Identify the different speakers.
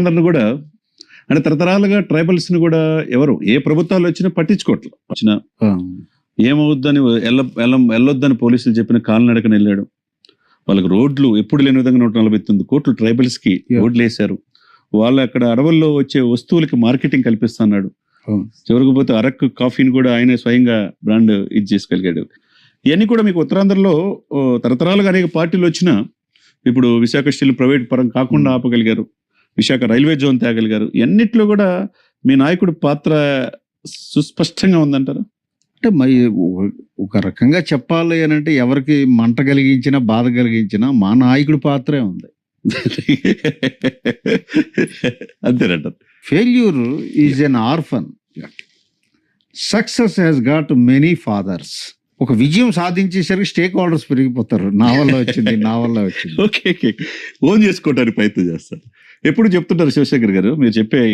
Speaker 1: అందరిని కూడా అంటే తరతరాలుగా ట్రైబల్స్ని కూడా ఎవరు? ఏ ప్రభుత్వాలు వచ్చినా పట్టించుకోవట్లేదు వచ్చిన ఏమవుద్దని ఎల్ల ఎల్ల వెళ్ళొద్దని పోలీసులు చెప్పిన కాలినడకన వెళ్ళాడు. వాళ్ళకి రోడ్లు ఎప్పుడు లేని విధంగా నూట నలభై తొమ్మిది కోట్లు ట్రైబల్స్కి
Speaker 2: Yeah.
Speaker 1: రోడ్లు వేశారు వాళ్ళు అక్కడ అడవుల్లో వచ్చే వస్తువులకి మార్కెటింగ్ కల్పిస్తున్నాడు. చివరికి పోతే అరకు కాఫీని కూడా ఆయనే స్వయంగా బ్రాండ్ ఇది చేసుకెళ్ళాడు ఇవన్నీ కూడా మీకు ఉత్తరాంధ్రలో తరతరాలుగా అనేక పార్టీలు వచ్చినా ఇప్పుడు విశాఖ స్టీల్ ప్రైవేట్ పరం కాకుండా. ఆపగలిగారు. విశాఖ రైల్వే జోన్ తేగలిగారు ఎన్నిట్లో కూడా మీ నాయకుడి పాత్ర సుస్పష్టంగా ఉందంటారు?
Speaker 2: అంటే మరి ఒక- రకంగా చెప్పాలి అని అంటే ఎవరికి మంట కలిగించినా బాధ కలిగించినా మా నాయకుడి పాత్రే ఉంది.
Speaker 1: అంతేనంటారు.
Speaker 2: Failure is an orphan success has got many fathers ఒక విజయం సాధించేసరికి స్టేక్ హోల్డర్స్ పెరిగిపోతారు. నా వల్ల వచ్చింది నా వల్ల వచ్చింది.
Speaker 1: Okay okay. ఓన్ చేసుకోవడానికి ప్రయత్నం చేస్తారు. ఎప్పుడు చెప్తుంటారు శివశంకర్ గారు? మీరు చెప్పే